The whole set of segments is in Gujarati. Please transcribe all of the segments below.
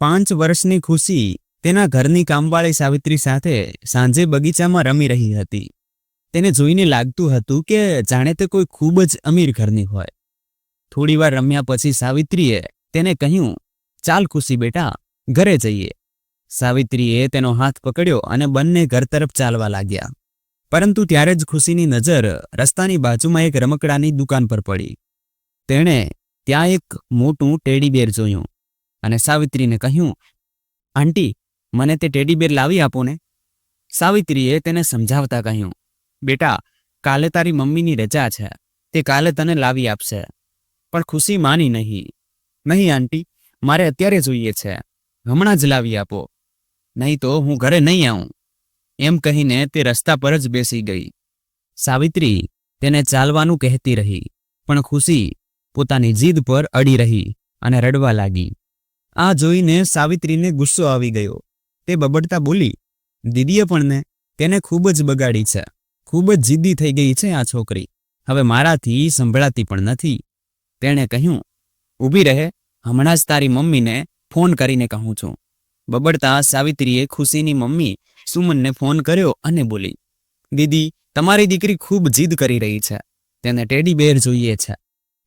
પાંચ વર્ષની ખુશી તેના ઘરની કામવાળી સાવિત્રી સાથે સાંજે બગીચામાં રમી રહી હતી. તેને જોઈને લાગતું હતું કે જાણે તે કોઈ ખૂબ જ અમીર ઘરની હોય. થોડીવાર રમ્યા પછી સાવિત્રીએ તેને કહ્યું, ચાલ ખુશી બેટા, ઘરે જઈએ. સાવિત્રીએ તેનો હાથ પકડ્યો અને બંને ઘર તરફ ચાલવા લાગ્યા. પરંતુ ત્યારે જ ખુશીની નજર રસ્તાની બાજુમાં એક રમકડાની દુકાન પર પડી. તેણે ત્યાં એક મોટું ટેડીબેર જોયું. અને સાવિત્રીને કહ્યું, આંટી, મને તે ટેડીબેર લાવી આપો ને. સાવિત્રીએ તેને સમજાવતા કહ્યું, બેટા, કાલે તારી મમ્મીની રજા છે. તે કાલે તને લાવી આપશે. પણ ખુશી માની નહીં. નહીં, આંટી, મારે અત્યારે જોઈએ છે. હમણાં જ લાવી આપો. નહીં તો હું ઘરે નહીં આવું. એમ કહીને તે રસ્તા પર જ બેસી ગઈ. સાવિત્રી તેને ચાલવાનું કહેતી રહી, પણ ખુશી પોતાની જીદ પર અડી રહી અને રડવા લાગી. આ જોઈને સાવિત્રીને ગુસ્સો આવી ગયો. તે બબડતા બોલી, દીદીએ પણ ને, તેને ખૂબ જ બગાડી છે. ખૂબ જ જિદ્દી થઈ ગઈ છે આ છોકરી. હવે મારાથી સંભળાતી પણ નથી. તેણે કહ્યું, ઊભી રહે, હમણાં જ તારી મમ્મીને ફોન કરીને કહું છું. બબડતા સાવિત્રીએ ખુશીની મમ્મી સુમનને ફોન કર્યો અને બોલી, દીદી, તમારી દીકરી ખૂબ જીદ કરી રહી છે. તેને ટેડી બેર જોઈએ છે.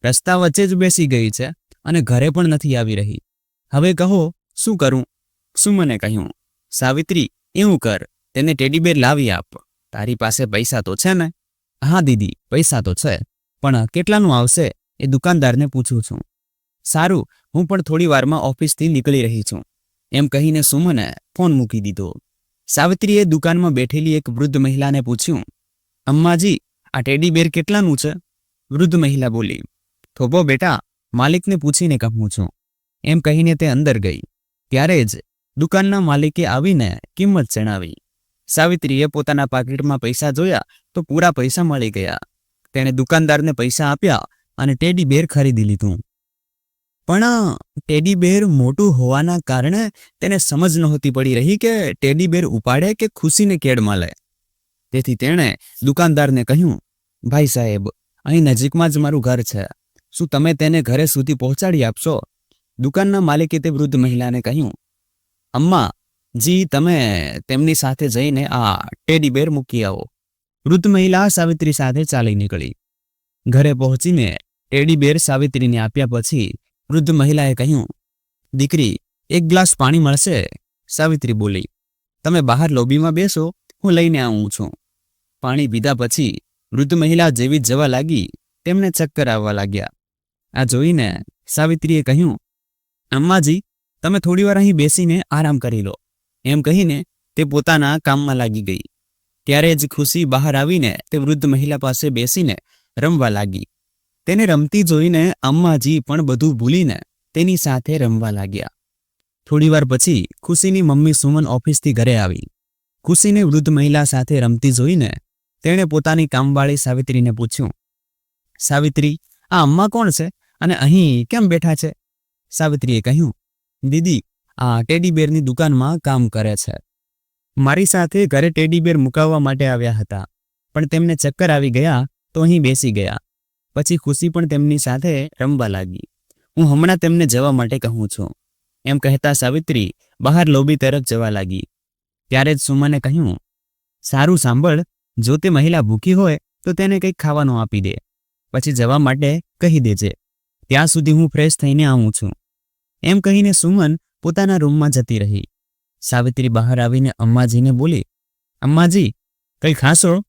રસ્તા વચ્ચે જ બેસી ગઈ છે અને ઘરે પણ નથી આવી રહી. હવે કહો, શું કરું? સુમને કહ્યું? સાવિત્રી, એવું કર. તેને ટેડીબેર લાવી આપ. તારી પાસે પૈસા તો છે ને? હા દીદી, પૈસા તો છે. પણ કેટલાનું આવશે? એ દુકાનદારને પૂછું છું. સારું, હું પણ થોડી વારમાં ઓફિસથી નીકળી રહી છું. એમ કહીને સુમને ફોન મૂકી દીધો. સાવિત્રીએ દુકાનમાં બેઠેલી એક વૃદ્ધ મહિલાને પૂછ્યું, અમ્માજી, આ ટેડી બેર કેટલાનું છે? વૃદ્ધ મહિલા બોલી, થોભો બેટા, માલિકને પૂછીને કહું છું. એમ કહીને તે અંદર ગઈ. ત્યારે જ દુકાનના માલિકે આવીને કિંમત જણાવી. સાવિત્રીએ પોતાના પાકીટમાં પૈસા જોયા તો પૂરા પૈસા મળી ગયા. તેણે દુકાનદારને પૈસા આપ્યા અને ટેડી બેર ખરીદી લીધું. પણ ટેડી બેર મોટું હોવાના કારણે તેને સમજ નહોતી પડી રહી કે ટેડી બેર ઉપાડે કે ખુશીને કેડમાં લે. તેથી તેણે દુકાનદારને કહ્યું, ભાઈ સાહેબ, અહીં નજીકમાં જ મારું ઘર છે. શું તમે તેને ઘરે સુધી પહોંચાડી આપશો? દુકાનના માલિકે તે વૃદ્ધ મહિલાને કહ્યું, અમ્મા, જી, તમે તેમની સાથે જઈને આ ટેડી બેર મૂકી આવો. વૃદ્ધ મહિલા સાવિત્રી સાથે ચાલી નીકળી. ઘરે પહોંચીને ટેડી સાવિત્રીને આપ્યા પછી વૃદ્ધ મહિલાએ કહ્યું, દીકરી, એક ગ્લાસ પાણી મળશે? સાવિત્રી બોલી, તમે બહાર લોબીમાં બેસો, હું લઈને આવું છું. પાણી પીધા પછી વૃદ્ધ મહિલા જેવી જવા લાગી, તેમને ચક્કર આવવા લાગ્યા. આ જોઈને સાવિત્રીએ કહ્યું અમ્માજી, તમે થોડીવાર અહીં બેસીને આરામ કરી લો. એમ કહીને તે પોતાના કામમાં લાગી ગઈ. ત્યારે જ ખુશી બહાર આવીને તે વૃદ્ધ મહિલા પાસે બેસીને રમવા લાગી. તેને રમતી જોઈને અમ્માજી પણ બધું ભૂલીને તેની સાથે રમવા લાગ્યા. થોડીવાર પછી ખુશીની મમ્મી સુમન ઓફિસથી ઘરે આવી. ખુશીને વૃદ્ધ મહિલા સાથે રમતી જોઈને તેણે પોતાની કામવાળી સાવિત્રીને પૂછ્યું, સાવિત્રી, આ અમ્મા કોણ છે અને અહીં કેમ બેઠા છે? સાવિત્રીએ કહ્યું, દીદી, આ ટેડીબેરની દુકાનમાં કામ કરે છે. મારી સાથે ઘરે ટેડીબેર મુકાવવા માટે આવ્યા હતા, પણ તેમને ચક્કર આવી ગયા તો અહીં બેસી ગયા. પછી ખુશી પણ તેમની સાથે રમવા લાગી. હું હમણાં તેમને જવા માટે કહું છું. એમ કહેતા સાવિત્રી બહાર લોબી તરફ જવા લાગી. ત્યારે જ સુમને કહ્યું, સારું સાંભળ, જો તે મહિલા ભૂખી હોય તો તેને કંઈક ખાવાનું આપી દે. પછી જવા માટે કહી દેજે. ત્યાં સુધી હું ફ્રેશ થઈને આવું છું. એમ કહીને સુમન પોતાના રૂમમાં જતી રહી. સાવિત્રી બહાર આવીને અમ્માજીને બોલી, અમ્માજી, કંઈ ખાશો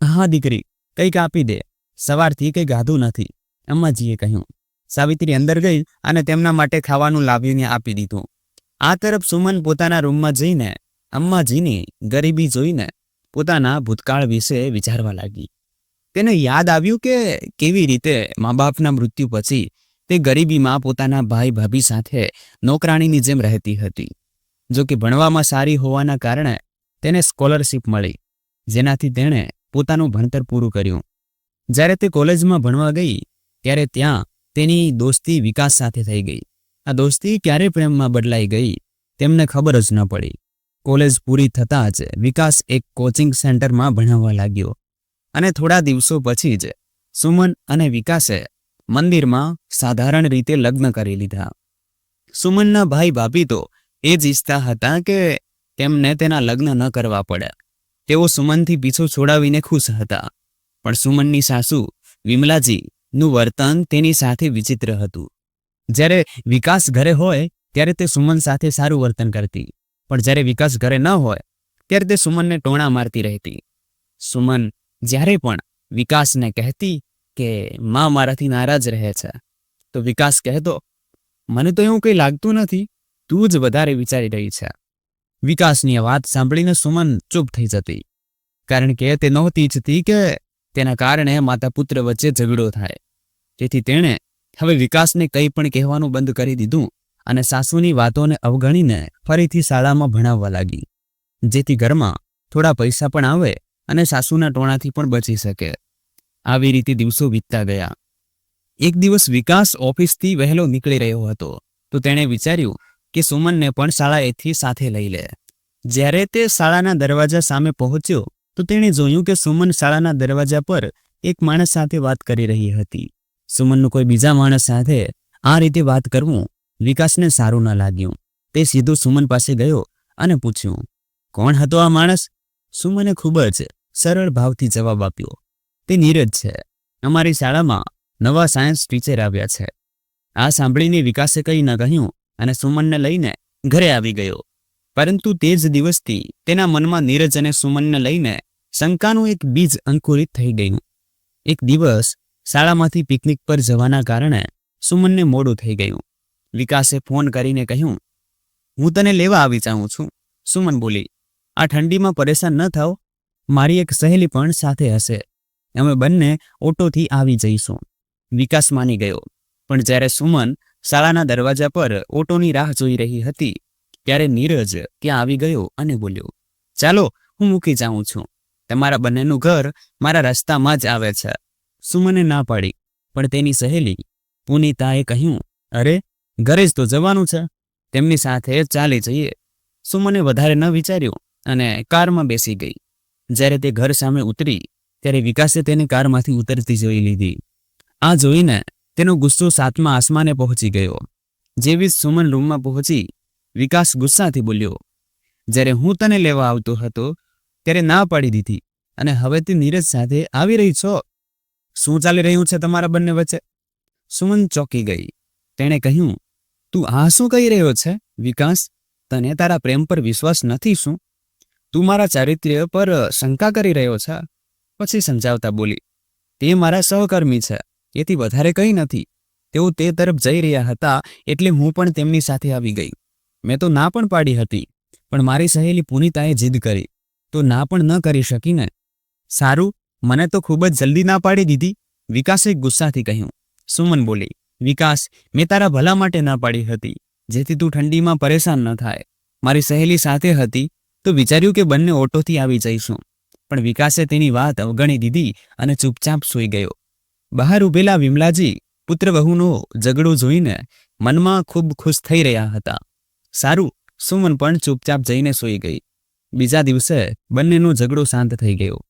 હા, દીકરી, કંઈક આપી દે. સવારથી કંઈ ગાધું નથી, અમ્માજીએ કહ્યું. સાવિત્રી અંદર ગઈ અને તેમના માટે ખાવાનું લાવીને આપી દીધું. આ તરફ સુમન પોતાના રૂમમાં જઈને અમ્માજીની ગરીબી જોઈને પોતાના ભૂતકાળ વિશે વિચારવા લાગી. તેને યાદ આવ્યું કે કેવી રીતે મા બાપના મૃત્યુ પછી તે ગરીબીમાં પોતાના ભાઈ ભાભી સાથે નોકરાણીની જેમ રહેતી હતી. જો કે ભણવામાં સારી હોવાના કારણે તેને સ્કોલરશીપ મળી, જેનાથી તેણે પોતાનું ભણતર પૂરું કર્યું. જ્યારે તે કોલેજમાં ભણવા ગઈ, ત્યારે ત્યાં તેની દોસ્તી વિકાસ સાથે થઈ ગઈ. આ દોસ્તી ક્યારે પ્રેમમાં બદલાઈ ગઈ, તેમને ખબર જ ન પડી. કોલેજ પૂરી થતાં જ વિકાસ એક કોચિંગ સેન્ટરમાં ભણાવવા લાગ્યો. અને થોડા દિવસો પછી જ સુમન અને વિકાસે મંદિરમાં સાધારણ રીતે લગ્ન કરી લીધા. સુમનના ભાઈ ભાભી તો એ જ ઈચ્છતા હતા કે તેમને તેના લગ્ન ન કરવા પડે. તેઓ સુમનથી પીછો છોડાવીને ખુશ હતા. પણ સુમનની સાસુ વિમલાજીનું વર્તન તેની સાથે વિચિત્ર હતું. જ્યારે વિકાસ ઘરે હોય, ત્યારે તે સુમન સાથે સારું વર્તન કરતી. પણ જ્યારે વિકાસ ઘરે ન હોય, ત્યારે તે સુમનને ટોણા મારતી રહેતી. સુમન જ્યારે પણ વિકાસને કહેતી કે માં મારાથી નારાજ રહે છે. તો વિકાસ કહેતો મને તો એવું કંઈ લાગતું નથી, તું જ વધારે વિચારી રહી છે. વિકાસની વાત સાંભળીને સુમન ચૂપ થઈ જતી. કારણ કે તે નહોતી ઈચ્છતી કે તેના કારણે માતા પુત્ર વચ્ચે ઝઘડો થાય. તેથી તેણે હવે વિકાસને કંઈ પણ કહેવાનું બંધ કરી દીધું અને સાસુની વાતોને અવગણીને ફરીથી શાળામાં ભણાવવા લાગી. જેથી ઘરમાં થોડા પૈસા પણ આવે અને સાસુના ટોણાથી પણ બચી શકે. આવી રીતે દિવસો વીતતા ગયા. એક દિવસ વિકાસ ઓફિસથી વહેલો નીકળી રહ્યો હતો. તો તેણે વિચાર્યું કે સુમનને પણ શાળાએથી સાથે લઈ લે. જ્યારે તે શાળાના દરવાજા સામે પહોંચ્યો, તો તેણે જોયું કે સુમન શાળાના દરવાજા પર એક માણસ સાથે વાત કરી રહી હતી. સુમનનું કોઈ બીજા માણસ સાથે આ રીતે વાત કરવું વિકાસને સારું ન લાગ્યું. તે સીધો સુમન પાસે ગયો અને પૂછ્યું, કોણ હતો આ માણસ? સુમને ખૂબ જ સરળ ભાવથી જવાબ આપ્યો તે નીરજ છે. અમારી શાળામાં નવા સાયન્સ ટીચર આવ્યા છે. આ સાંભળીને વિકાસે કંઈ ન કહ્યું અને સુમનને લઈને ઘરે આવી ગયો. પરંતુ તે જ દિવસથી તેના મનમાં નીરજ અને સુમનને લઈને શંકાનું એક બીજ અંકુરિત થઈ ગયું. એક દિવસ શાળામાંથી પિકનિક પર જવાના કારણે સુમનને મોડું થઈ ગયું. વિકાસે ફોન કરીને કહ્યું, હું તને લેવા આવી જાઉં છું. સુમન બોલી, આ ઠંડીમાં પરેશાન ન થાવ. મારી એક સહેલી પણ સાથે હશે. અમે બંને ઓટોથી આવી જઈશું. વિકાસ માની ગયો. પણ જ્યારે સુમન શાળાના દરવાજા પર ઓટોની રાહ જોઈ રહી હતી, ત્યારે નીરજ ત્યાં આવી ગયો અને બોલ્યો, ચાલો, હું મૂકી જાઉં છું. તમારા બંનેનું ઘર મારા રસ્તામાં જ આવે છે. સુમને ના પાડી, પણ તેની સહેલી પુનિતાએ કહ્યું, અરે, ઘરે જ તો જવાનું છે. તેમની સાથે ચાલી જઈએ. સુમને વધારે ન વિચાર્યું અને કારમાં બેસી ગઈ. જ્યારે તે ઘર સામે ઉતરી ત્યારે વિકાસે તેને કારમાંથી ઉતરતી જોઈ લીધી. આ જોઈને તેનો ગુસ્સો સાતમા આસમાને પહોંચી ગયો. જેવી સુમન રૂમમાં પહોંચી, વિકાસ ગુસ્સાથી બોલ્યો, જ્યારે હું તને લેવા આવતો હતો, ત્યારે ના પાડી દીધી, અને હવે તે નીરજ સાથે આવી રહી છો? શું ચાલી રહ્યું છે તમારા બંને વચ્ચે? સુમન ચોંકી ગઈ. તેણે કહ્યું, તું આ શું કહી રહ્યો છે, વિકાસ? તને તારા પ્રેમ પર વિશ્વાસ નથી શું? તું મારા ચારિત્ર્ય પર શંકા કરી રહ્યો છે? પછી સમજાવતા બોલી, તે મારા સહકર્મી છે, એથી વધારે કંઈ નથી. તેઓ તે તરફ જઈ રહ્યા હતા એટલે હું પણ તેમની સાથે આવી ગઈ. મેં તો ના પણ પાડી હતી, પણ મારી સહેલી પુનિતાએ જીદ કરી. તો ના પણ ન કરી શકી ને? સારું, મને તો ખૂબ જ જલ્દી ના પાડી દીધી. વિકાસે ગુસ્સાથી કહ્યું, સુમન બોલી, વિકાસ, મેં તારા ભલા માટે ના પાડી હતી, જેથી તું ઠંડીમાં પરેશાન ન થાય. મારી સહેલી સાથે હતી, તો વિચાર્યું કે બંને ઓટોથી આવી જઈશું. પણ વિકાસે તેની વાત અવગણી દીધી અને ચૂપચાપ સૂઈ ગયો. બહાર ઉભેલા વિમલાજી પુત્રવહુનો ઝઘડો જોઈને મનમાં ખૂબ ખુશ થઈ રહ્યા હતા. સારું, સુમન પણ ચૂપચાપ જઈને સૂઈ ગઈ. બીજા દિવસે બંનેનો ઝઘડો શાંત થઈ ગયો.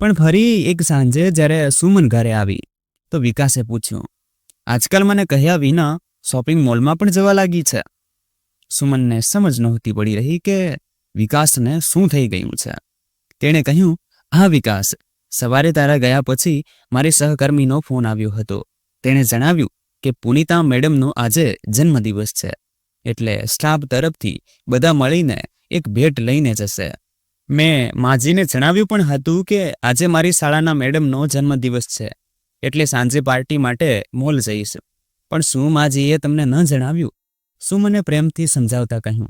પણ ફરી એક સાંજે જ્યારે સુમન ઘરે આવી, તો વિકાસે પૂછ્યું, આજકાલ મને કહ્યા વિના શોપિંગ મોલમાં પણ જવા લાગી છે? સુમનને સમજ નહોતી પડી રહી કે વિકાસને શું થઈ ગયું છે. તેણે કહ્યું, હા વિકાસ, સવારે તારા ગયા પછી મારી સહકર્મીનો ફોન આવ્યો હતો. તેણે જણાવ્યું કે પુનિતા મેડમનો આજે જન્મદિવસ છે. એટલે સ્ટાફ તરફથી બધા મળીને એક ભેટ લઈને જશે. મેં માજીને જણાવ્યું પણ હતું કે આજે મારી શાળાના મેડમનો જન્મદિવસ છે. એટલે સાંજે પાર્ટી માટે મોલ જઈશ. પણ શું માજીએ તમને ન જણાવ્યું? શું મને પ્રેમથી સમજાવતા કહ્યું?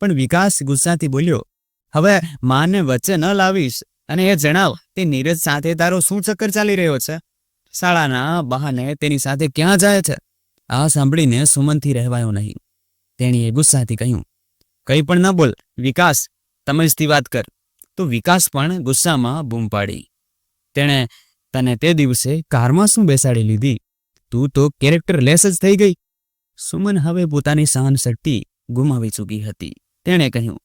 પણ વિકાસ ગુસ્સાથી બોલ્યો હવે માને વચ્ચે ન લાવીશ અને એ જણાવ, તે નીરજ સાથે તારો શું ચક્કર ચાલી રહ્યો છે? શાળાના બહાને તેની સાથે ક્યાં જાય છે? આ સાંભળીને સુમનથી રહેવાયો નહીં. તેણીએ ગુસ્સાથી કહ્યું, કંઈ પણ ન બોલ, વિકાસ સમજથી વાત કર. તો વિકાસ પણ ગુસ્સામાં બૂમ પાડી. તેણે તને તે દિવસે કારમાં શું બેસાડી લીધી? તું તો કેરેક્ટર લેસ જ થઈ ગઈ. સુમન હવે પોતાની સહન શક્તિ ગુમાવી ચૂકી હતી. તેણે કહ્યું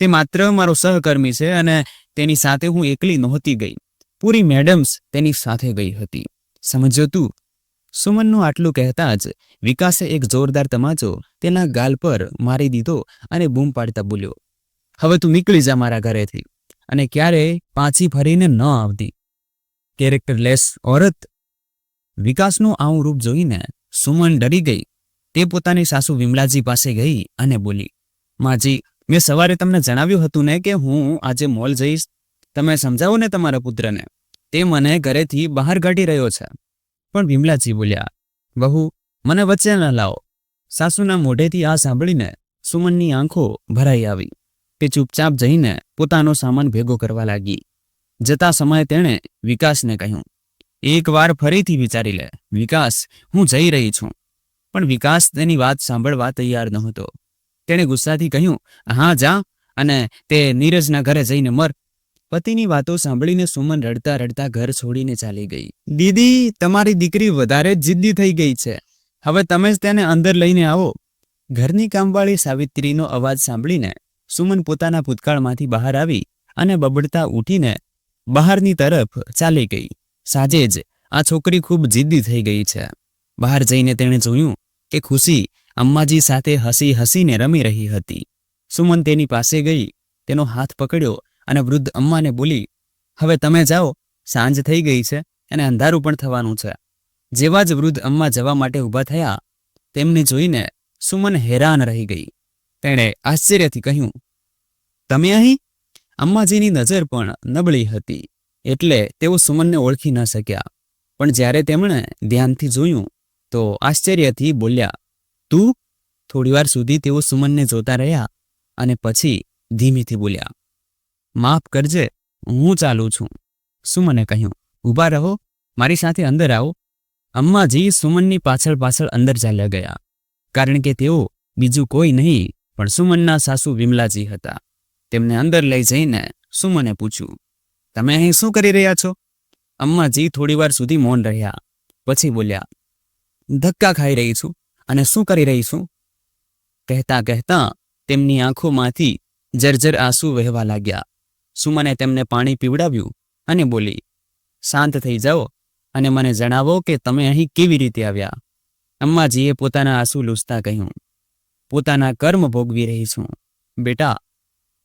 તે માત્ર મારો સહકર્મી છે અને તેની સાથે હું એકલી નહોતી ગઈ. પૂરી મેડમ્સ તેની સાથે ગઈ હતી. સમજ્યો તું? સુમનનું આટલું કહેતા જ વિકાસે એક જોરદાર તમાચો તેના ગાલ પર મારી દીધો અને બૂમ પાડતા બોલ્યો, હવે તું નીકળી જા મારા ઘરેથી. અને ક્યારેય પાછી ફરીને ન આવતી. કેરેક્ટરલેસ ઓરત? વિકાસનું આવું રૂપ જોઈને સુમન ડરી ગઈ. તે પોતાની સાસુ વિમલાજી પાસે ગઈ અને બોલી, માજી મેં સવારે તમને જણાવ્યું હતું ને કે હું આજે મોલ જઈશ. તમે સમજાવો ને તમારા પુત્રને. તે મને ઘરેથી બહાર કાઢી રહ્યો છે. પણ વિમલાજી બોલ્યા બહુ મને વચ્ચે ન લાવો. સાસુના મોઢેથી આ સાંભળીને સુમનની આંખો ભરાઈ આવી. તે ચૂપચાપ જઈને પોતાનો સામાન ભેગો કરવા લાગી. જતા સમયે તેણે વિકાસને કહ્યું એકવાર ફરીથી વિચારી લે. વિકાસ, હું જઈ રહી છું. પણ વિકાસ તેની વાત સાંભળવા તૈયાર નહોતો. તેણે ગુસ્સાથી કહ્યું, હા, જા. અને તે નીરજના ઘરે જઈને મર. પતિની વાતો સાંભળીને સુમન રડતા રડતા ઘર છોડીને ચાલી ગઈ. દીદી, તમારી દીકરી વધારે જિદ્દી થઈ ગઈ છે. હવે તમે જ તેને અંદર લઈને આવો. ઘરની કામવાળી સાવિત્રીનો અવાજ સાંભળીને સુમન પોતાના ભૂતકાળમાંથી બહાર આવી અને બબડતા ઉઠીને બહારની તરફ ચાલી ગઈ. સાજે જ આ છોકરી ખૂબ જિદ્દી થઈ ગઈ છે. બહાર જઈને તેણે જોયું કે ખુશી અમ્માજી સાથે હસી હસીને રમી રહી હતી. સુમન તેની પાસે ગઈ, તેનો હાથ પકડ્યો અને વૃદ્ધ અમ્માને બોલી, હવે તમે જાઓ, સાંજ થઈ ગઈ છે અને અંધારું પણ થવાનું છે. જેવા જ વૃદ્ધ અમ્મા જવા માટે ઊભા થયા, તેમને જોઈને સુમન હેરાન રહી ગઈ. તેણે આશ્ચર્યથી કહ્યું, તમે અહીં? અમ્માજીની નજર પણ નબળી હતી, એટલે તેઓ સુમનને ઓળખી ન શક્યા. પણ જ્યારે તેમણે ધ્યાનથી જોયું, તો આશ્ચર્યથી બોલ્યા તું થોડીવાર સુધી તેઓ સુમનને જોતા રહ્યા અને પછી ધીમેથી બોલ્યા, માફ કરજે, હું ચાલું છું. સુમને કહ્યું, ઊભા રહો, મારી સાથે અંદર આવો. અમ્માજી સુમનની પાછળ પાછળ અંદર ચાલ્યા ગયા, કારણ કે તેઓ બીજું કોઈ નહીં, પણ સુમનના સાસુ વિમલાજી હતા. તેમને અંદર લઈ જઈને સુમને પૂછ્યું, તમે અહીં શું કરી રહ્યા છો? અમ્માજી થોડીવાર સુધી મૌન રહ્યા, પછી બોલ્યા, ધક્કા ખાઈ રહી છું. અને શું કરી રહી છું કહેતા કહેતા તેમની આંખોમાંથી જર્જર આંસુ વહેવા લાગ્યા. સુમને તેમને પાણી પીવડાવ્યું અને બોલી, શાંત થઈ જાઓ અને મને જણાવો કે તમે અહીં કેવી રીતે આવ્યા. અમ્માજીએ પોતાના આંસુ લૂસતા કહ્યું, પોતાના કર્મ ભોગવી રહી છું બેટા,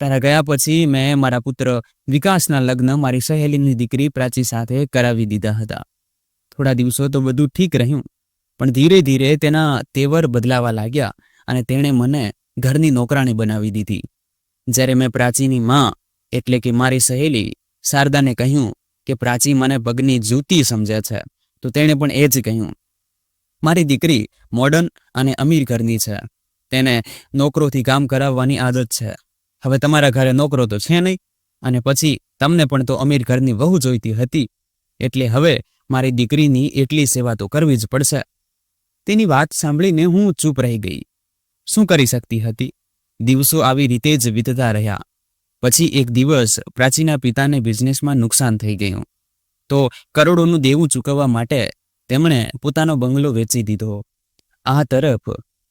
તારા ગયા પછી મેં મારા પુત્ર વિકાસના લગ્ન મારી સહેલીની દીકરી પ્રાચી સાથે કરાવી દીધા હતા. થોડા દિવસો તો બધું ઠીક રહ્યું. પણ ધીરે ધીરે તેના તેવર બદલાવા લાગ્યા અને તેણે મને ઘરની નોકરાણી બનાવી દીધી. જ્યારે મેં પ્રાચીની માં એટલે કે મારી સહેલી શારદાને કહ્યું કે પ્રાચી મને પગની જૂતી સમજે છે, તો તેણે પણ એ જ કહ્યું. મારી દીકરી મોડર્ન અને અમીર ઘરની છે. તેને નોકરોથી કામ કરાવવાની આદત છે. હવે તમારા ઘરે નોકરો તો છે નહીં. અને પછી તમને પણ તો અમીર ઘરની વહુ જોઈતી હતી. એટલે હવે મારી દીકરીની એટલી સેવા તો કરવી જ પડશે. તેની વાત સાંભળીને હું ચૂપ રહી ગઈ. શું કરી શકતી હતી? દિવસો આવી રીતે જ વીતતા રહ્યા. પછી એક દિવસ પ્રાચીના પિતાને બિઝનેસમાં નુકસાન થઈ ગયું. તો કરોડોનું દેવું ચૂકવવા માટે તેમણે પોતાનો બંગલો વેચી દીધો. આ તરફ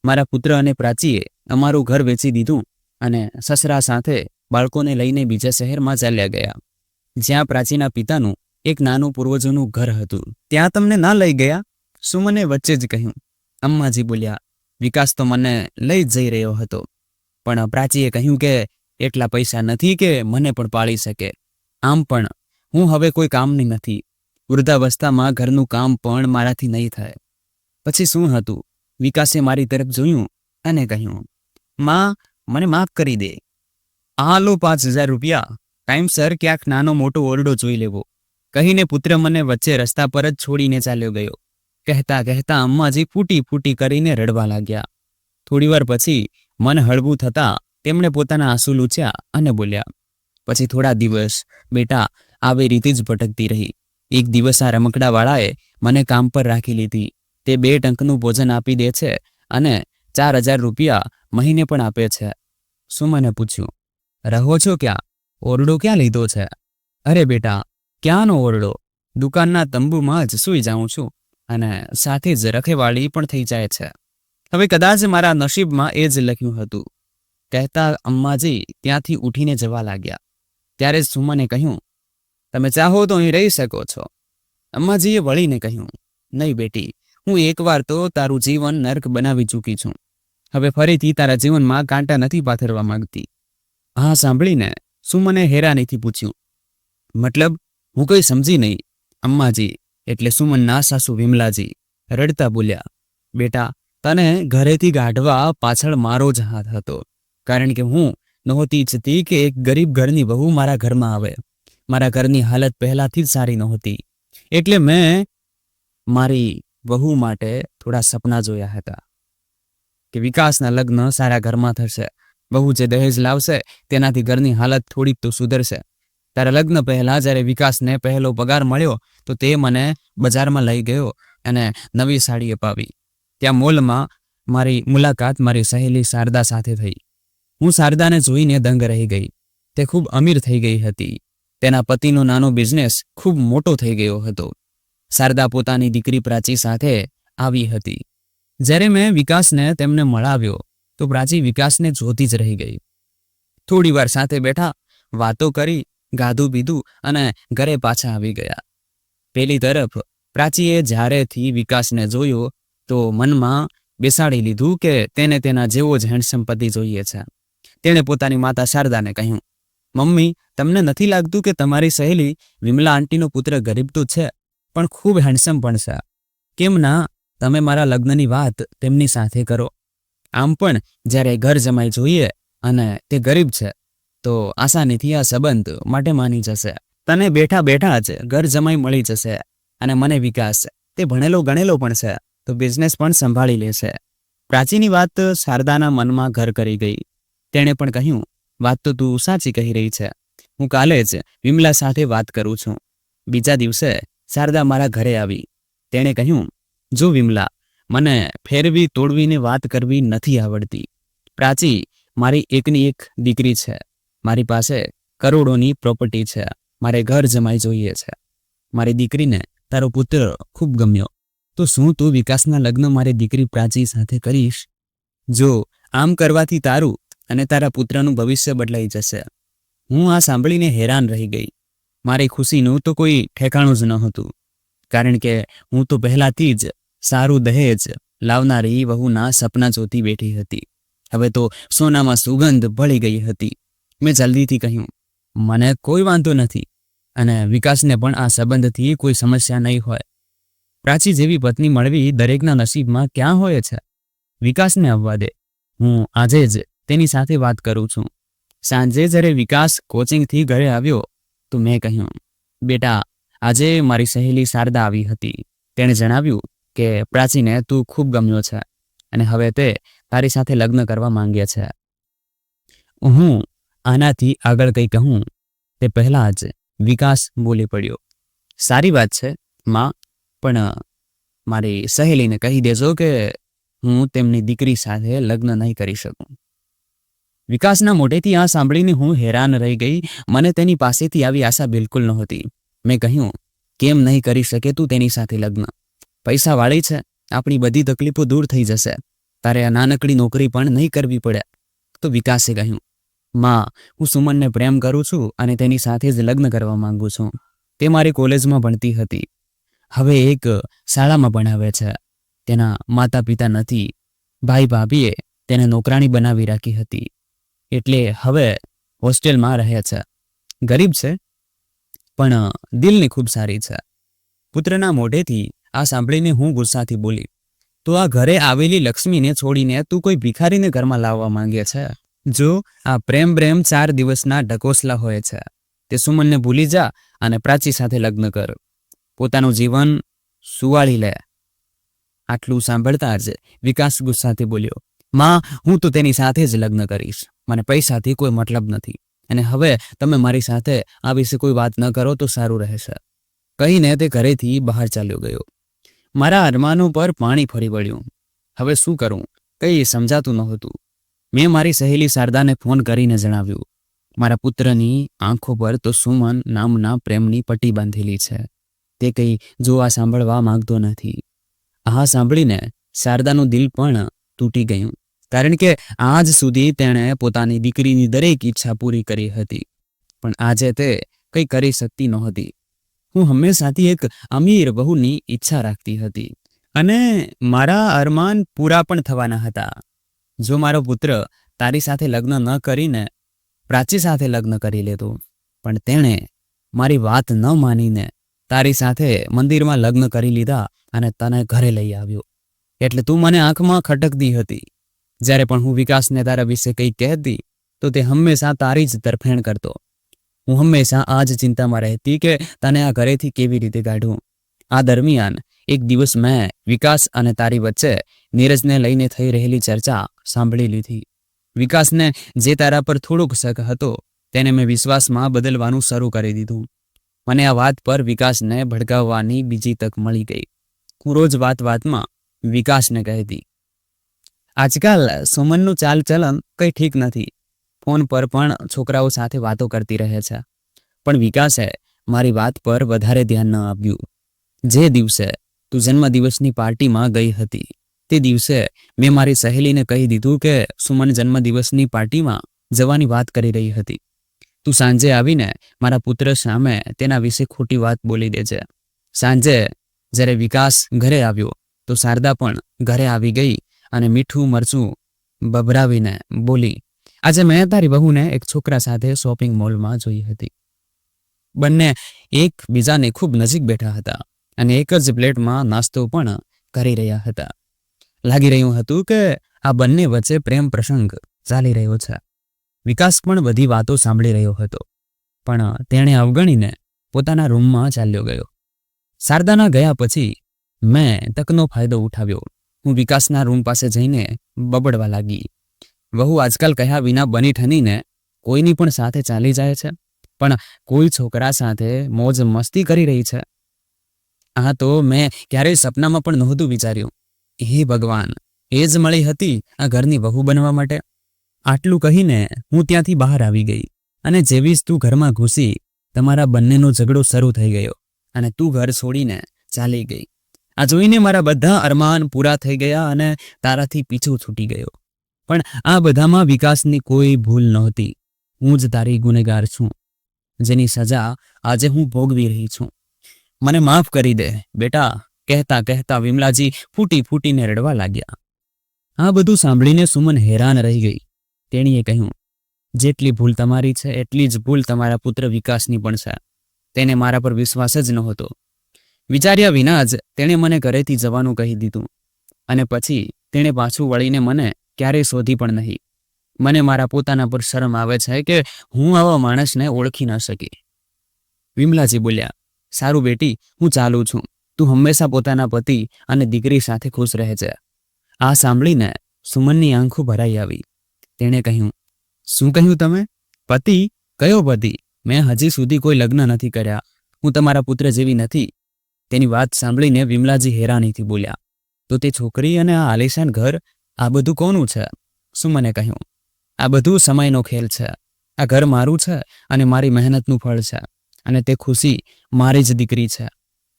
મારા પુત્ર અને પ્રાચીએ અમારું ઘર વેચી દીધું અને સસરા સાથે બાળકોને લઈને બીજા શહેરમાં ચાલ્યા ગયા. જ્યાં પ્રાચીના પિતાનું એક નાનું પૂર્વજોનું ઘર હતું. ત્યાં તમને ના લઈ ગયા? સુમને વચ્ચે જ કહ્યું? અમ્માજી બોલ્યા, વિકાસ તો મને લઈ જઈ રહ્યો હતો, પણ પ્રાચીએ કહ્યું કે એટલા પૈસા નથી કે મને પણ પાળી શકે. આમ પણ, હું હવે કોઈ કામની નથી. વૃદ્ધાવસ્થામાં ઘરનું કામ પણ મારાથી નહીં થાય. પછી શું હતું? વિકાસે મારી તરફ જોયું અને કહ્યું, માં, મને માફ કરી દે. આ લો પાંચ હજાર રૂપિયા. ટાઈમસર ક્યાંક નાનો મોટો ઓરડો જોઈ લેવો. કહીને પુત્ર મને વચ્ચે રસ્તા પર જ છોડીને ચાલ્યો ગયો. કહેતા કહેતા અમ્માજી ફૂટી ફૂટી કરીને રડવા લાગ્યા. થોડીવાર પછી મન હળવું થતાં તેમણે પોતાના આંસુ લૂછ્યા અને બોલ્યા, પછી થોડા દિવસ, બેટા, આવી રીતે જ ભટકતી રહી. એક દિવસ આ રમકડાવાળાએ મને કામ પર રાખી લીધી. તે બે ટંકનું ભોજન આપી દે છે અને ચાર હજાર રૂપિયા મહિને પણ આપે છે. શું મને પૂછ્યું? રહો છો ક્યાં? ઓરડો ક્યાં લીધો છે? અરે બેટા, ક્યાંનો ઓરડો? દુકાનના તંબુમાં જ સૂઈ જાઉં છું. અને સાથે જ રખેવાળી પણ થઈ જાય છે. હવે કદાચ મારા નસીબમાં એ જ લખ્યું હતું. કહેતા અમ્માજી ત્યાંથી ઉઠીને જવા લાગ્યા. ત્યારે સુમને કહ્યું, તમે ચાહો તો અહીં રહી શકો છો. અમ્માજીએ વળીને કહ્યું, નહીં બેટી, હું એકવાર તો તારું જીવન નર્ક બનાવી ચૂકી છું. હવે ફરીથી તારા જીવનમાં કાંટા નથી પાથરવા માંગતી. હા સાંભળીને સુમને હેરાનીથી પૂછ્યું, મતલબ હું કંઈ સમજી નહીં, અમ્માજી એટલે સુમનના સાસુ વિમલાજી રડતા બોલ્યા, બેટા, તને ઘરેથી કાઢવા પાછળ મારો જ હાથ હતો. કારણ કે હું નહોતી ઈચ્છતી કે એક ગરીબ ઘરની વહુ મારા ઘરમાં આવે. મારા ઘરની હાલત પહેલાથી જ સારી નહોતી. એટલે મેં મારી વહુ માટે થોડા સપના જોયા હતા કે વિકાસના લગ્ન સારા ઘરમાં થશે. વહુ જે દહેજ લાવશે, તેનાથી ઘરની હાલત થોડીક તો સુધરશે. તારા લગ્ન પહેલા જ્યારે વિકાસને પહેલો પગાર મળ્યો, તો તે મને બજારમાં લઈ ગયો અને નવી સાડી અપાવી. ત્યાં મોલમાં મારી મુલાકાત મારી સહેલી શારદા સાથે થઈ. હું શારદાને જોઈને દંગ રહી ગઈ. તે ખૂબ અમીર થઈ ગઈ હતી. તેના પતિનો નાનો બિઝનેસ ખૂબ મોટો થઈ ગયો હતો. શારદા પોતાની દીકરી પ્રાચી સાથે આવી હતી. જ્યારે મેં વિકાસને તેમને મળાવ્યો, તો પ્રાચી વિકાસને જોતી જ રહી ગઈ. થોડી વાર સાથે બેઠા વાતો કરી ગાધું પીધું અને ઘરે પાછા આવી ગયા. પેલી તરફ પ્રાચીએ જ્યારેથી વિકાસને જોયો તો મનમાં બેસાડી લીધું કે તેને તેના જેવો જ હેન્ડસમ પતિ જોઈએ છે. તેણે પોતાની માતા શારદાને કહ્યું, મમ્મી, તમને નથી લાગતું કે તમારી સહેલી વિમલા આંટીનો પુત્ર ગરીબ તો છે, પણ ખૂબ હેન્ડસમ પણ છે. કેમ ના? તમે મારા લગ્નની વાત તેમની સાથે કરો. આમ પણ જ્યારે ઘર જમાઈ જોઈએ અને તે ગરીબ છે તો આસાનીથી આ સંબંધ માટે માની જશે. તને બેઠા બેઠા જ ઘર જમાઈ મળી જશે અને મને વિકાસ, તે ભણેલો ગણેલો પણ છે, તો બિઝનેસ પણ સંભાળી લેશે. પ્રાચીની વાત શારદાના મનમાં ઘર કરી ગઈ. તેણે પણ કહ્યું, વાત તો તું સાચી કહી રહી છે. હું કાલે જ વિમલા સાથે વાત કરું છું. બીજા દિવસે શારદા મારા ઘરે આવી. તેણે કહ્યું, જો વિમલા, મને ફેરવી તોડવીને વાત કરવી નથી આવડતી. પ્રાચી મારી એકની એક દીકરી છે. મારી પાસે કરોડોની પ્રોપર્ટી છે. મારે ઘર જમાઈ જોઈએ છે. મારી દીકરીને તારો પુત્ર ખૂબ ગમ્યો. તો શું તું વિકાસના લગ્ન મારી દીકરી પ્રાચી સાથે કરીશ? જો આમ કરવાથી તારું અને તારા પુત્રનું ભવિષ્ય બદલાઈ જશે. હું આ સાંભળીને હેરાન રહી ગઈ. મારી ખુશીનું તો કોઈ ઠેકાણું જ ન હતું કારણ કે હું તો પહેલાથી જ સારું દહેજ લાવનારી વહુના સપના જોતી બેઠી હતી. હવે તો સોનામાં સુગંધ ભળી ગઈ હતી. મેં જલ્દીથી કહ્યું, મને કોઈ વાંધો નથી અને વિકાસને પણ આ સંબંધથી કોઈ સમસ્યા નહીં હોય. પ્રાચી જેવી પત્ની મળવી દરેકના નસીબમાં ક્યાં હોય છે? વિકાસને આવવા દે. હું આજે જ તેની સાથે વાત કરું છું. સાંજે જ્યારે વિકાસ કોચિંગથી ઘરે આવ્યો, તો મેં કહ્યું, બેટા, આજે મારી સહેલી શારદા આવી હતી. તેણે જણાવ્યું કે, પ્રાચીને તું ખૂબ ગમ્યો છે અને હવે તે તારી સાથે લગ્ન કરવા માંગે છે. હું આનાથી આગળ કંઈ કહું તે પહેલાં જ વિકાસ બોલી પડ્યો. સારી વાત છે, માં, પણ મારી સહેલીને કહી દેજો કે હું તેમની દીકરી સાથે લગ્ન નહીં કરી શકું. વિકાસના મોઢેથી આ સાંભળીને હું હેરાન રહી ગઈ, મને તેની પાસેથી આવી આશા બિલકુલ નહોતી. મેં કહ્યું, કેમ નહીં કરી શકે તું તેની સાથે લગ્ન? પૈસા વાળી છે, આપણી બધી તકલીફો દૂર થઈ જશે. તારે આ નાનકડી નોકરી પણ નહીં કરવી પડે. તો વિકાસે કહ્યું માં, હું સુમનને પ્રેમ કરું છું અને તેની સાથે જ લગ્ન કરવા માંગુ છું. તે મારી કોલેજમાં ભણતી હતી. હવે એક શાળામાં ભણાવે છે. તેના માતા પિતા નથી. ભાઈ ભાભીએ તેને નોકરાણી બનાવી રાખી હતી. એટલે હવે હોસ્ટેલમાં રહે છે. ગરીબ છે, પણ દિલની ખૂબ સારી છે. પુત્રના મોઢેથી આ સાંભળીને હું ગુસ્સાથી બોલી, તો આ ઘરે આવેલી લક્ષ્મીને છોડીને તું કોઈ ભિખારીને ઘરમાં લાવવા માંગે છે? જો આ પ્રેમ પ્રેમ ચાર દિવસના ઢકોસલા હોય છે, તે સુમનને ભૂલી જા અને પ્રાચી સાથે લગ્ન કર. પોતાનું જીવન સુવાળી લે. આટલું સાંભળતા જ વિકાસ ગુસ્સાથી બોલ્યો, માં, હું તો તેની સાથે જ લગ્ન કરીશ. મને પૈસાથી કોઈ મતલબ નથી. અને હવે તમે મારી સાથે આ વિશે કોઈ વાત ન કરો તો સારું રહેશે. કહીને તે ઘરેથી બહાર ચાલ્યો ગયો. મારા અરમાનો પર પાણી ફરી વળ્યું. હવે શું કરું? કંઈ સમજાતું નહોતું. મેં મારી સહેલી શારદાને ફોન કરીને જણાવ્યું, મારા પુત્રની આંખો પર તો સુમન નામના પ્રેમની પટ્ટી બાંધેલી છે. તે કંઈ જોવા સાંભળવા માંગતો નથી. આ સાંભળીને શારદાનું દિલ પણ તૂટી ગયું, કારણ કે આજ સુધી તેણે પોતાની દીકરીની દરેક ઈચ્છા પૂરી કરી હતી, પણ આજે તે કંઈ કરી શકતી નહોતી. હું હંમેશાથી એક અમીર બહુની ઈચ્છા રાખતી હતી અને મારા અરમાન પૂરા પણ થવાના હતા. જો મારો પુત્ર તારી સાથે લગ્ન ન કરીને પ્રાચી સાથે લગ્ન કરી લેતો, પણ તેણે મારી વાત ન માનીને તારી સાથે મંદિરમાં લગ્ન કરી લીધા અને તને ઘરે લઈ આવ્યો. એટલે તું મને આંખમાં ખટકતી હતી. જ્યારે પણ હું વિકાસને તારા વિશે કંઈ કહેતી, તો તે હંમેશા તારી જ તરફેણ કરતો. હું હંમેશા આ જ ચિંતામાં રહેતી કે તને આ ઘરેથી કેવી રીતે કાઢું? આ દરમિયાન એક દિવસ મેં વિકાસ અને તારી વચ્ચે નીરજને લઈને થઈ રહેલી ચર્ચા સાંભળી લીધી. વિકાસને જે તારા પર થોડોક શક હતો તેને મેં વિશ્વાસમાં બદલવાનું શરૂ કરી દીધું. મને આ વાત પર વિકાસને ભડકાવવાની બીજી તક મળી ગઈ. હું રોજ વાત વાતમાં વિકાસને કહેતી. આજકાલ સુમનનું ચાલચલન કંઈ ઠીક નથી. ફોન પર પણ છોકરાઓ સાથે વાતો કરતી રહે છે. પણ વિકાસે મારી વાત પર વધારે ધ્યાન ન આપ્યું. જે દિવસે તું જન્મદિવસની પાર્ટીમાં ગઈ હતી. તે દિવસે મેં મારી સહેલીને કહી દીધું કે સુમન જન્મદિવસની પાર્ટીમાં જવાની વાત કરી રહી હતી. તું સાંજે આવીને મારા પુત્ર સામે તેના વિશે ખોટી વાત બોલી દેજે. સાંજે જ્યારે વિકાસ ઘરે આવ્યો, તો શારદા પણ ઘરે આવી ગઈ અને મીઠું મરચું બભરાવીને બોલી, આજે મેં તારી બહુને એક છોકરા સાથે શોપિંગ મોલમાં જોઈ હતી. બંને એક બીજાને ખૂબ નજીક બેઠા હતા. અને એક જ પ્લેટમાં નાસ્તો પણ કરી રહ્યા હતા. લાગી રહ્યું હતું કે આ બંને વચ્ચે પ્રેમ પ્રસંગ ચાલી રહ્યો છે. વિકાસ પણ બધી વાતો સાંભળી રહ્યો હતો. પણ તેણે અવગણીને પોતાના રૂમમાં ચાલ્યો ગયો. શારદાના ગયા પછી મેં તકનો ફાયદો ઉઠાવ્યો. હું વિકાસના રૂમ પાસે જઈને બબડવા લાગી. વહુ આજકાલ કહ્યા વિના બની ઠનીને કોઈની પણ સાથે ચાલી જાય છે. પણ કોઈ છોકરા સાથે મોજ મસ્તી કરી રહી છે. આ તો મેં ક્યારેય સપનામાં પણ નહોતું વિચાર્યું. હે ભગવાન, એ જ મળી હતી આ ઘરની વહુ બનવા માટે? આટલું કહીને હું ત્યાંથી બહાર આવી ગઈ અને જેવી જ તું ઘરમાં ઘૂસી, તમારા બંનેનો ઝઘડો શરૂ થઈ ગયો અને તું ઘર છોડીને ચાલી ગઈ. આ જોઈને મારા બધા અરમાન પૂરા થઈ ગયા અને તારાથી પીછું છૂટી ગયો. પણ આ બધામાં વિકાસની કોઈ ભૂલ નહોતી. હું જ તારી ગુનેગાર છું, જેની સજા આજે હું ભોગવી રહી છું. મને માફ કરી દે, બેટા. કહેતા કહેતા વિમલાજી ફૂટી ફૂટીને રડવા લાગ્યા. આ બધું સાંભળીને સુમન હેરાન રહી ગઈ. તેણીએ કહ્યું, જેટલી ભૂલ તમારી છે, એટલી જ ભૂલ તમારા પુત્ર વિકાસની પણ છે. તેને મારા પર વિશ્વાસ જ નહોતો. વિચાર્યા વિના જ તેણે મને ઘરેથી જવાનું કહી દીધું. અને પછી તેણે પાછું વળીને મને ક્યારેય શોધી પણ નહીં. મને મારા પોતાના પર શરમ આવે છે કે હું આવા માણસને ઓળખી ન શકી. વિમલાજી બોલ્યા સારું બેટી, હું ચાલું છું. તું હંમેશા પોતાના પતિ અને દીકરી સાથે ખુશ રહે છે આ સાંભળીને સુમનની આંખો ભરાઈ આવી. તેણે કહ્યું, શું કહ્યું તમે? પતિ? કયો પતિ? મેં હજી સુધી કોઈ લગ્ન નથી કર્યા. હું તમારા પુત્ર જેવી નથી. તેની વાત સાંભળીને વિમલાજી હેરાનીથી બોલ્યા, તો તે છોકરી અને આ આલિશાન ઘર, આ બધું કોનું છે? સુમને કહ્યું, આ બધું સમયનો ખેલ છે. આ ઘર મારું છે અને મારી મહેનતનું ફળ છે. અને તે ખુશી મારી જ દીકરી છે.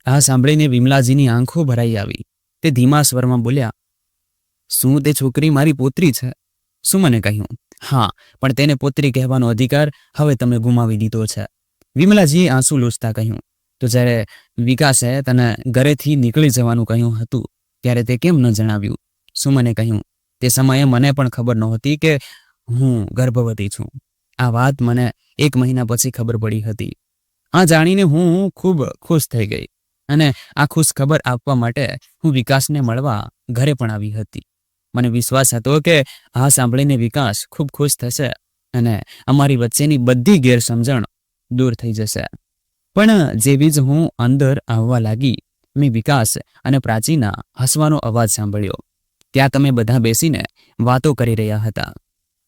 આ સાંભળીને વિમલાજીની આંખો ભરાઈ આવી. તે ધીમા સ્વરમાં બોલ્યા, શું તે છોકરી મારી પોત્રી છે? શું મને કહ્યું? હા, પણ તેને પોત્રી કહેવાનો અધિકાર હવે તમે ગુમાવી દીધો છે. વિમલાજીએ આંસુ લૂછતા કહ્યું, તો જ્યારે વિકાસે તને ઘરેથી નીકળી જવાનું કહ્યું હતું, ત્યારે તે કેમ ન જણાવ્યું? શું મને કહ્યું? તે સમયે મને પણ ખબર નહોતી કે હું ગર્ભવતી છું. આ વાત મને એક મહિના પછી ખબર પડી હતી. આ જાણીને હું ખૂબ ખુશ થઈ ગઈ અને આ ખુશ ખબર આપવા માટે હું વિકાસને મળવા ઘરે પણ આવી હતી. મને વિશ્વાસ હતો કે આ સાંભળીને વિકાસ ખૂબ ખુશ થશે અને અમારી વચ્ચેની બધી ગેરસમજણ દૂર થઈ જશે. પણ જેવી જ હું અંદર આવવા લાગી, મેં વિકાસ અને પ્રાચીના હસવાનો અવાજ સાંભળ્યો. ત્યાં તમે બધા બેસીને વાતો કરી રહ્યા હતા.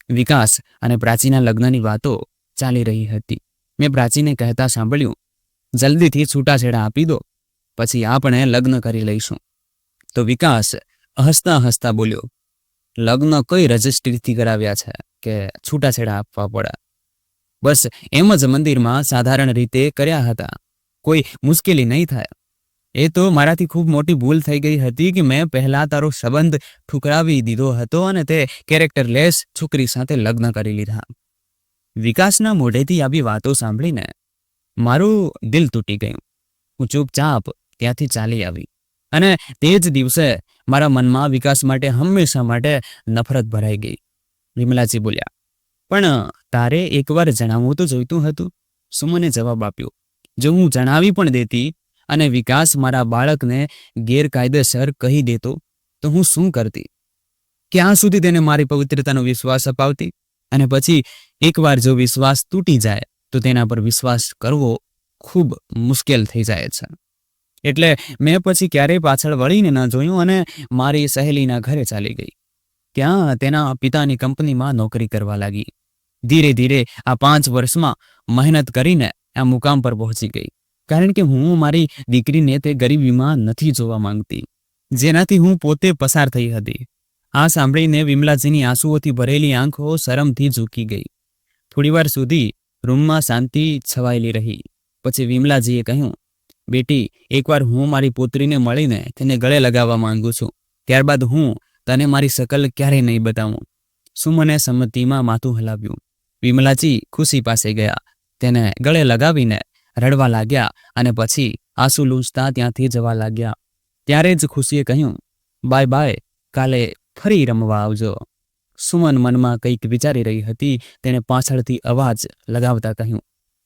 વિકાસ અને પ્રાચીના લગ્નની વાતો ચાલી રહી હતી. મેં પ્રાચીને કહેતા સાંભળ્યું, જલ્દીથી છૂટાછેડા આપી દો, પછી આપણે લગ્ન કરી લઈશું. તો વિકાસ હસતા હસતા બોલ્યો, લગ્ન કઈ રજિસ્ટ્રીથી કરાવ્યા છે કે છૂટાછેડા આપવા પડે? બસ એમ જ મંદિરમાં સાધારણ રીતે કર્યા હતા. કોઈ મુશ્કેલી નહીં થાય. એ તો મારાથી ખૂબ મોટી ભૂલ થઈ ગઈ હતી કે મેં પહેલા તારો સંબંધ ઠુકરાવી દીધો હતો અને તે કેરેક્ટરલેસ છોકરી સાથે લગ્ન કરી લીધા. વિકાસના મોઢેથી આવી વાતો સાંભળીને મારું દિલ તૂટી ગયું. હું ચૂપચાપ ત્યાંથી ચાલી આવી અને તે જ દિવસે મારા મનમાં વિકાસ માટે હંમેશા માટે નફરત ભરાઈ ગઈ. વિમલાજી બોલ્યા, પણ તારે એકવાર જણાવવું તો જોઈતું હતું. સુમને જવાબ આપ્યો, જો હું જણાવી પણ દેતી અને વિકાસ મારા બાળકને ગેરકાયદેસર કહી દેતો, તો હું શું કરતી? ક્યાં સુધી તેને મારી પવિત્રતાનો વિશ્વાસ અપાવતી? અને પછી એકવાર જો વિશ્વાસ તૂટી જાય, તો તેના પર વિશ્વાસ કરવો ખૂબ મુશ્કેલ થઈ જાય છે. એટલે મેં પછી ક્યારેય પાછળ વળીને ન જોયું અને મારી સહેલીના ઘરે ચાલી ગઈ. ત્યાં તેના પિતાની કંપનીમાં નોકરી કરવા લાગી. ધીરે ધીરે આ પાંચ વર્ષમાં મહેનત કરીને આ મુકામ પર પહોંચી ગઈ. કારણ કે હું મારી દીકરીને તે ગરીબીમાં નથી જોવા માંગતી. જેનાથી હું પોતે પસાર થઈ હતી. આ સાંભળીને વિમલાજીની આંસુઓથી ભરેલી આંખો શરમથી ઝૂકી ગઈ. થોડીવાર સુધી રૂમમાં શાંતિ છવાયેલી રહી. પછી વિમલાજીએ કહ્યું, બેટી, એકવાર હું મારી પુત્રીને મળીને તેને ગળે લગાવવા માંગુ છું. ત્યારબાદ હું તને મારી શકલ ક્યારેય નહીં બતાવું. સુમને સંમતિમાં માથું હલાવ્યું. વિમલાજી ખુશી પાસે ગયા. તેને ગળે લગાવીને રડવા લાગ્યા અને પછી આંસુ લૂંચતા ત્યાંથી જવા લાગ્યા. ત્યારે જ ખુશીએ કહ્યું, બાય બાય, કાલે ફરી રમવા આવજો. સુમન મનમાં કંઈક વિચારી રહી હતી, તેણે પાછળથી અવાજ લગાવતા કહ્યું,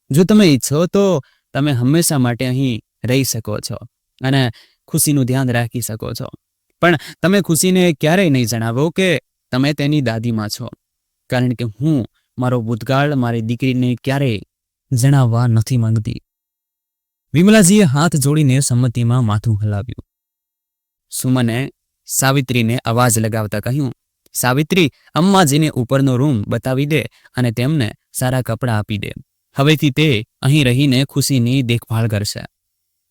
જો તમે ઈચ્છો તો તમે હંમેશા માટે અહીં રહી શકો છો અને ખુશીનું ધ્યાન રાખી શકો છો. પણ તમે ખુશીને ક્યારેય નહીં જણાવો કે તમે તેની દાદીમાં છો. કારણ કે હું મારો ભૂતકાળ, મારી દીકરીને ક્યારેય જણાવવા નથી માંગતી. વિમલાજીએ હાથ જોડીને સંમતિમાં માથું હલાવ્યું. સુમને સાવિત્રીને અવાજ લગાવતા કહ્યું, સાવિત્રી અમ્માજીને ઉપરનો રૂમ બતાવી દે અને તેમને સારા કપડાં આપી દે. હવેથી તે અહીં રહીને ખુશીની દેખભાળ કરશે.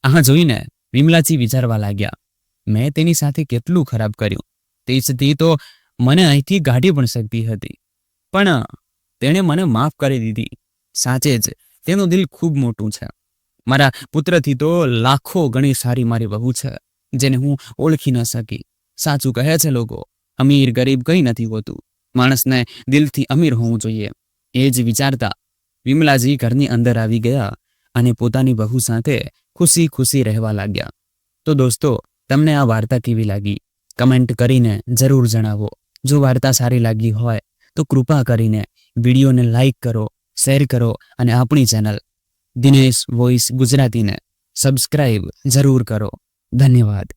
આ જોઈને વિમલાજી વિચારવા લાગ્યા, મેં તેની સાથે કેટલું ખરાબ કર્યું. તે ઈચ્છતી તો મને અહીંથી ગાઢી પણ શકતી હતી. પણ તેણે મને માફ કરી દીધી. સાચે જ, તેનું દિલ ખૂબ મોટું છે. મારા પુત્રથી તો લાખો ગણી સારી મારી વહુ છે, જેને હું ઓળખી ન શકી. સાચું કહે છે લોકો, અમીર ગરીબ કંઈ નથી હોતું. માણસને દિલથી અમીર હોવું જોઈએ. એ જ વિચારતા વિમલાજી ઘરની અંદર આવી ગયા અને પોતાની બહુ સાથે ખુશી ખુશી રહેવા લાગ્યા. તો દોસ્તો, તમને આ વાર્તા કેવી લાગી? કમેન્ટ કરીને જરૂર જણાવો. જો વાર્તા સારી લાગી હોય, તો કૃપા કરીને વિડીયોને લાઈક કરો, શેર કરો અને આપણી ચેનલ દિનેશ વોઇસ ગુજરાતીને સબસ્ક્રાઇબ જરૂર કરો. ધન્યવાદ.